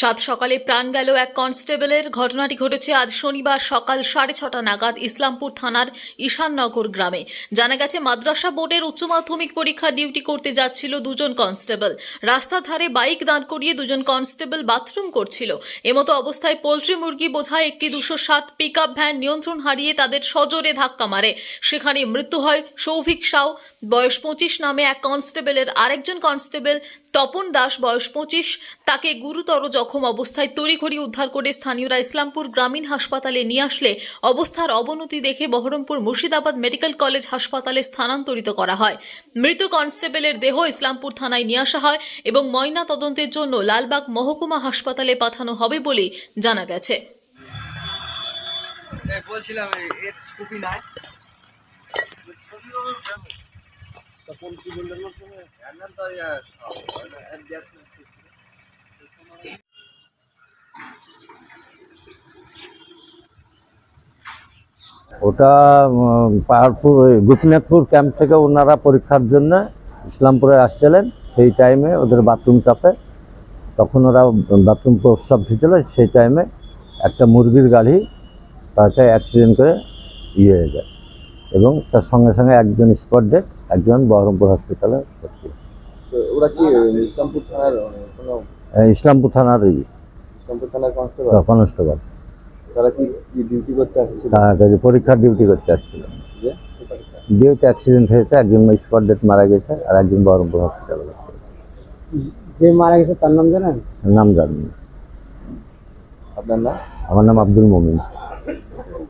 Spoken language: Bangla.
সাত সকালে প্রাণ গেল এক কনস্টেবলের। ঘটনাটি ঘটেছে আজ শনিবার সকাল সাড়ে ছটা নাগাদ ইসলামপুর থানার ঈশাননগর গ্রামে। জানা গেছে, মাদ্রাসা বোর্ডের উচ্চ মাধ্যমিক পরীক্ষা ডিউটি করতে যাচ্ছিল দুজন কনস্টেবল। রাস্তার ধারে বাইক দাঁড় করিয়ে দুজন কনস্টেবল বাথরুম করছিল। এমতো অবস্থায় পোলট্রি মুরগি বোঝায় একটি দুশো সাত পিক ভ্যান নিয়ন্ত্রণ হারিয়ে তাদের সজোরে ধাক্কা মারে। সেখানে মৃত্যু হয় সৌভিক সাউ, বয়স পঁচিশ নামে এক কনস্টেবলের। আরেকজন কনস্টেবল তপন দাস, বয়স পঁচিশ, তাকে গুরুতর জখম অবস্থায় তড়িঘড়ি উদ্ধার করে স্থানীয়রা ইসলামপুর গ্রামীণ হাসপাতালে নিয়ে আসলে অবস্থার অবনতি দেখে বহরমপুর মুর্শিদাবাদ মেডিকেল কলেজ হাসপাতালে স্থানান্তরিত করা হয়। মৃত কনস্টেবলের দেহ ইসলামপুর থানায় নিয়ে আসা হয় এবং ময়না তদন্তের জন্য লালবাগ মহকুমা হাসপাতালে পাঠানো হবে বলে জানা গেছে। বলছিলাম এর কপি নাই। তখন কি বললেন না তুমি এর নাম তো ইয়া, সব, এর গ্যাস ছিল। ওটা পাহাড়পুর ওই গোপীনাথপুর ক্যাম্প থেকে ওনারা পরীক্ষার জন্য ইসলামপুরে আসছিলেন। সেই টাইমে ওদের বাথরুম চাপে। তখন ওরা বাথরুম প্রস্রাব ভিজল সেই টাইমে একটা মুরগির গাড়ি তাকে অ্যাক্সিডেন্ট করে ইয়ে হয়ে যায় এবং তার সঙ্গে সঙ্গে একজন স্পট ডেট একজন বহরমপুর হসপিটালে ভর্তি। ওরা কি ইসলামপুর থানার আহ, ইসলামপুর থানার ইসলামপুর থানার কনস্টেবল কনস্টেবল তারা কি কি ডিউটি করতে আসছিল? তাড়াতাড়ি পরীক্ষার ডিউটি করতে আসছিল। যে ডিউতে অ্যাক্সিডেন্ট হয়েছে একজন স্পট ডেট মারা গেছে আর একজন বহরমপুর হসপিটালে ভর্তি হয়েছে। যে মারা গেছে তার নাম জানেন? নাম জানেন আপনার নাম? আমার নাম আব্দুল মমিন।